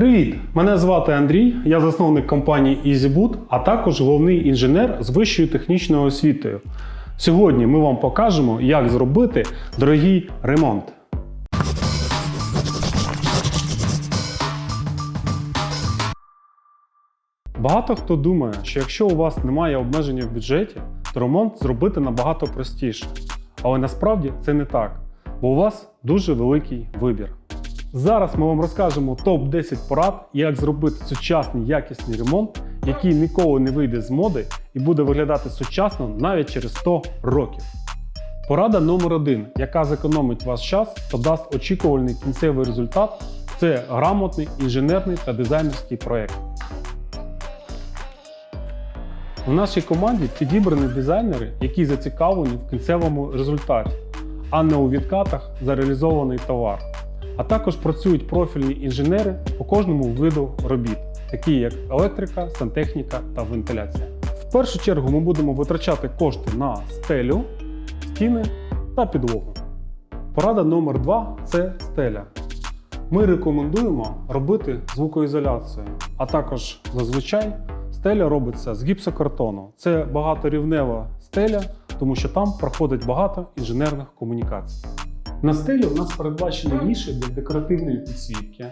Привіт! Мене звати Андрій, я засновник компанії EasyBoot, а також головний інженер з вищою технічною освітою. Сьогодні ми вам покажемо, як зробити дорогий ремонт. Багато хто думає, що якщо у вас немає обмеження в бюджеті, то ремонт зробити набагато простіше. Але насправді це не так, бо у вас дуже великий вибір. Зараз ми вам розкажемо топ-10 порад, як зробити сучасний якісний ремонт, який ніколи не вийде з моди і буде виглядати сучасно навіть через 100 років. Порада номер один, яка зекономить ваш час та дасть очікувальний кінцевий результат, це грамотний інженерний та дизайнерський проєкт. У нашій команді підібрані дизайнери, які зацікавлені в кінцевому результаті, а не у відкатах за реалізований товар. А також працюють профільні інженери по кожному виду робіт, такі як електрика, сантехніка та вентиляція. В першу чергу ми будемо витрачати кошти на стелю, стіни та підлогу. Порада номер 2 це стеля. Ми рекомендуємо робити звукоізоляцію, а також зазвичай стеля робиться з гіпсокартону. Це багаторівнева стеля, тому що там проходить багато інженерних комунікацій. На стелі у нас передбачені ніші для декоративної підсвітки,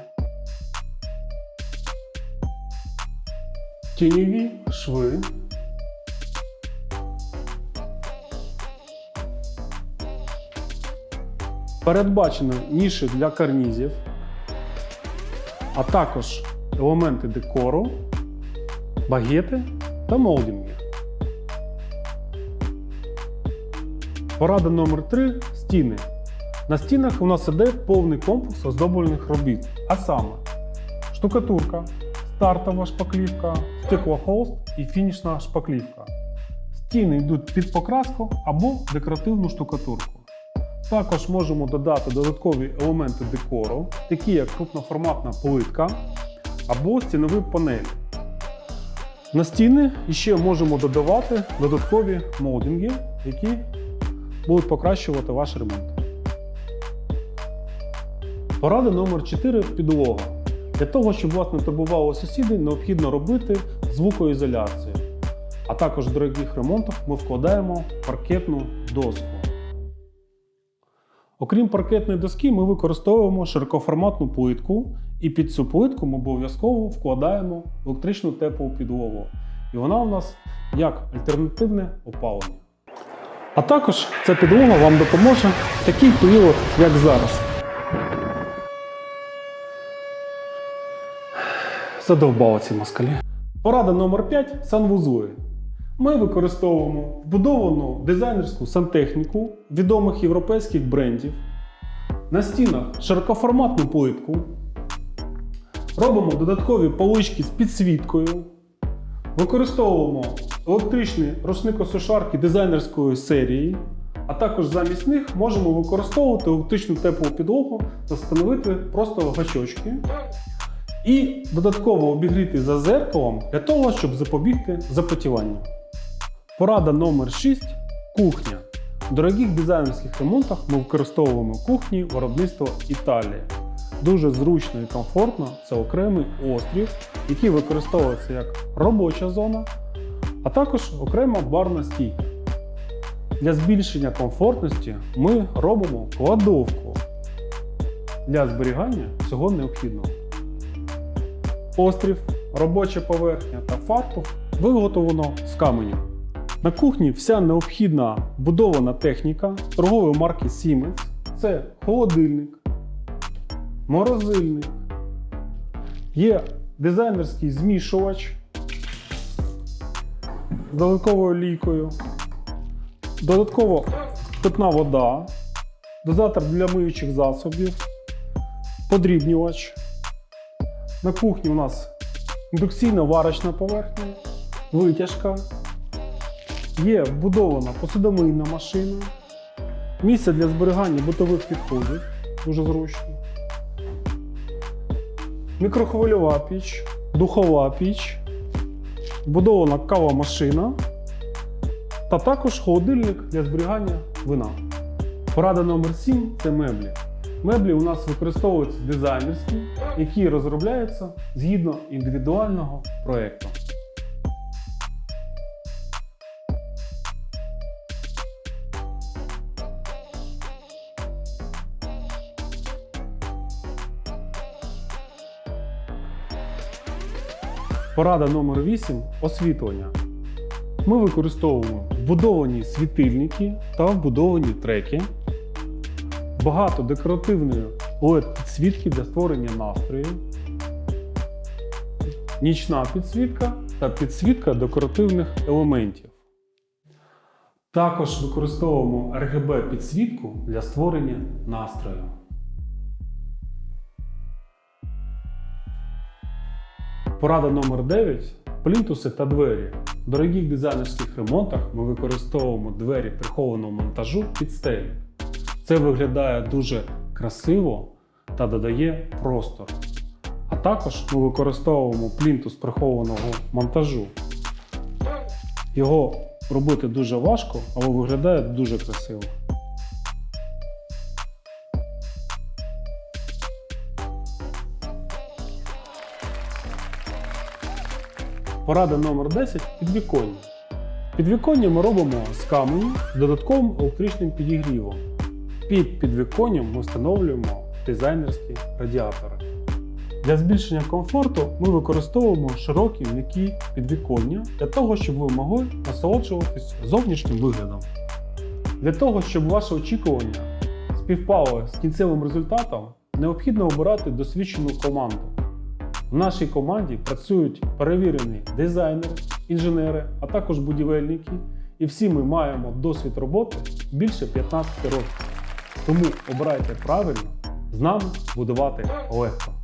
тіньові шви, передбачені ніші для карнізів, а також елементи декору, багети та молдинги. Порада номер 3 стіни. На стінах у нас іде повний комплекс оздоблюваних робіт, а саме штукатурка, стартова шпаклівка, стеклохолст і фінішна шпаклівка. Стіни йдуть під покраску або декоративну штукатурку. Також можемо додати додаткові елементи декору, такі як крупноформатна плитка або стінові панелі. На стіни ще можемо додавати додаткові молдинги, які будуть покращувати ваш ремонт. Порада номер 4 підлога. Для того, щоб вас не турбували сусіди, необхідно робити звукоізоляцію. А також в дорогих ремонтах ми вкладаємо паркетну доску. Окрім паркетної доски, ми використовуємо широкоформатну плитку, і під цю плитку ми обов'язково вкладаємо електричну теплу підлогу. І вона у нас як альтернативне опалення. А також ця підлога вам допоможе в такий період, як зараз. Задовбали ці москалі. Порада номер 5 санвузли. Ми використовуємо вбудовану дизайнерську сантехніку відомих європейських брендів. На стінах широкоформатну плитку. Робимо додаткові полички з підсвіткою. Використовуємо електричні рушникосушарки дизайнерської серії. А також замість них можемо використовувати електричну теплу підлогу та встановити просто гачочки. І додатково обігріти за зеркалом для того, щоб запобігти запотіванню. Порада номер 6 кухня. В дорогих дизайнерських ремонтах ми використовуємо кухні виробництва Італії. Дуже зручно і комфортно це окремий острів, який використовується як робоча зона, а також окрема барна стійка. Для збільшення комфортності ми робимо кладовку для зберігання всього необхідного. Острів, робоча поверхня та фартух виготовлено з каменю. На кухні вся необхідна будована техніка торгової марки Siemens. Це холодильник, морозильник, є дизайнерський змішувач з додатковою лійкою, додатково питна вода, дозатор для миючих засобів, подрібнювач. На кухні у нас індукційна варочна поверхня, витяжка, є вбудована посудомийна машина, місце для зберігання бутових відходів, дуже зручно. Мікрохвильова піч, духова піч, вбудована кава машина та також холодильник для зберігання вина. Порада номер 7 це меблі. Меблі у нас використовуються дизайнерські, які розробляються згідно індивідуального проєкту. Порада номер 8 освітлення. Ми використовуємо вбудовані світильники та вбудовані треки, багато декоративної led підсвітки для створення настрою, нічна підсвітка та підсвітка декоративних елементів. Також використовуємо RGB підсвітку для створення настрою. Порада номер 9 плінтуси та двері. В дорогих дизайнерських ремонтах ми використовуємо двері прихованого монтажу під стелі. Це виглядає дуже красиво та додає простор. А також ми використовуємо плінтус прихованого монтажу. Його робити дуже важко, але виглядає дуже красиво. Порада номер 10 підвіконня. Підвіконня ми робимо з каменю з додатковим електричним підігрівом. Під підвіконням ми встановлюємо дизайнерські радіатори. Для збільшення комфорту ми використовуємо широкі м'які підвіконня для того, щоб ви могли насолоджуватись зовнішнім виглядом. Для того, щоб ваші очікування співпали з кінцевим результатом, необхідно обирати досвідчену команду. В нашій команді працюють перевірені дизайнери, інженери, а також будівельники, і всі ми маємо досвід роботи більше 15 років. Тому обирайте правильно, з нами будувати легко.